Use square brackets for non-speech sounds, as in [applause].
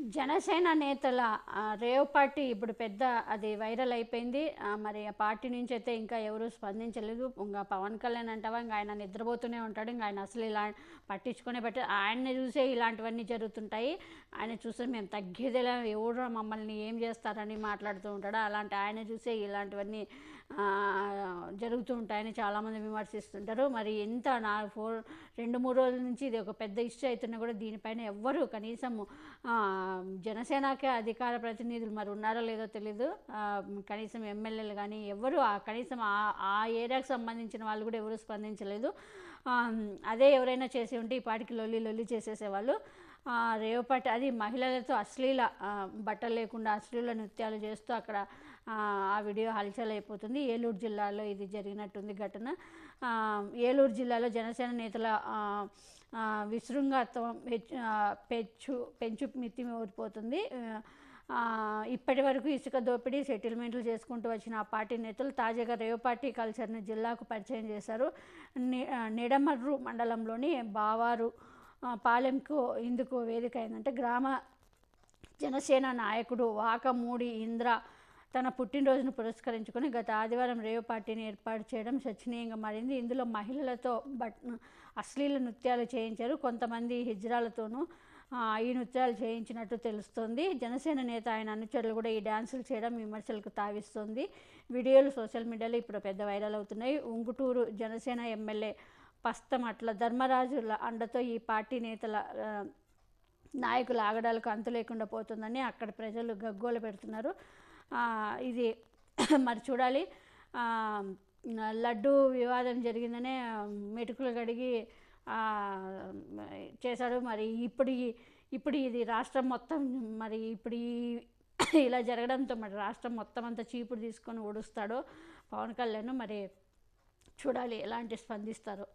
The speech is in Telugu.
జనసేన నేతల రేవ్ పార్టీ ఇప్పుడు పెద్ద అది వైరల్ అయిపోయింది. మరి ఆ పార్టీ నుంచి అయితే ఇంకా ఎవరు స్పందించలేదు. ఇంకా పవన్ కళ్యాణ్ అంటావా ఇంకా ఆయన నిద్రపోతూనే ఉంటాడు. ఇంకా ఆయన అసలు ఇలా పట్టించుకునే పెట్టి ఆయన్ని చూసే ఇలాంటివన్నీ జరుగుతుంటాయి. ఆయన చూసి మేము తగ్గేదేలా ఎవరు మమ్మల్ని ఏం చేస్తారని మాట్లాడుతూ ఉంటాడు. అలాంటి ఆయన చూసే ఇలాంటివన్నీ జరుగుతూ ఉంటాయని చాలామంది విమర్శిస్తుంటారు. మరి ఎంత నా ఫోర్ రెండు మూడు రోజుల నుంచి ఇది ఒక పెద్ద ఇష్యూ అవుతున్నా కూడా దీనిపైన ఎవ్వరు కనీసం జనసేనకే అధికార ప్రతినిధులు మరి ఉన్నారో లేదో తెలీదు. కనీసం ఎమ్మెల్యేలు కానీ ఎవరు ఆ కనీసం ఆ ఆ ఏరియాకు సంబంధించిన వాళ్ళు కూడా ఎవరు స్పందించలేదు. అదే ఎవరైనా చేసి ఉంటే ఈ పాటికి లొల్లి లొల్లి చేసేసేవాళ్ళు. రేవపాటి అది మహిళలతో అశ్లీల బట్టలు లేకుండా అశ్లీల నృత్యాలు చేస్తూ అక్కడ ఆ, వీడియో హల్చల్ అయిపోతుంది ఏలూరు జిల్లాలో ఇది జరిగినట్టుంది ఘటన. ఏలూరు జిల్లాలో జనసేన నేతల విశృంగత్వం పెంచు పెంచు మితి ఊరిపోతుంది. ఇప్పటి వరకు ఇసుక దోపిడీ సెటిల్మెంట్లు చేసుకుంటూ వచ్చిన ఆ పార్టీ నేతలు తాజాగా రేవ్ పార్టీ కల్చర్ని జిల్లాకు పరిచయం చేశారు. ని- నిడమర్రు మండలంలోని బావారు పాలెంకు ఇందుకు వేదిక అయిందంటే గ్రామ జనసేన నాయకుడు వాకమూడి ఇంద్ర తన పుట్టినరోజును పురస్కరించుకొని గత ఆదివారం రేవ్ పార్టీని ఏర్పాటు చేయడం చర్చనీయంగా మారింది. ఇందులో మహిళలతో బట్ అశ్లీల నృత్యాలు చేయించారు. కొంతమంది హిజ్రాలతోనూ ఈ నృత్యాలు చేయించినట్టు తెలుస్తుంది. జనసేన నేత ఆయన అనుచరులు కూడా ఈ డ్యాన్సులు చేయడం విమర్శలకు తావిస్తోంది. వీడియోలు సోషల్ మీడియాలో ఇప్పుడు పెద్ద వైరల్ అవుతున్నాయి. ఉంగుటూరు జనసేన ఎమ్మెల్యే పస్తమట్ల ధర్మరాజుల అండతో ఈ పార్టీ నేతల నాయకుల ఆగడాలకు అంతు లేకుండా పోతుందని అక్కడ ప్రజలు గగ్గోలు పెడుతున్నారు. ఇది [clears throat] మరి చూడాలి. లడ్డు వివాదం జరిగిందనే మెటుకులు కడిగి చేశాడు. మరి ఇప్పుడు ఈ- ఇప్పుడు ఇది రాష్ట్రం మొత్తం మరి ఇప్పుడు ఈ [clears throat] ఇలా జరగడంతో మరి రాష్ట్రం మొత్తం అంతా చీపుడు తీసుకొని ఓడుస్తాడో పవన్ కళ్యాణ్. మరి చూడాలి ఎలాంటి స్పందిస్తారో.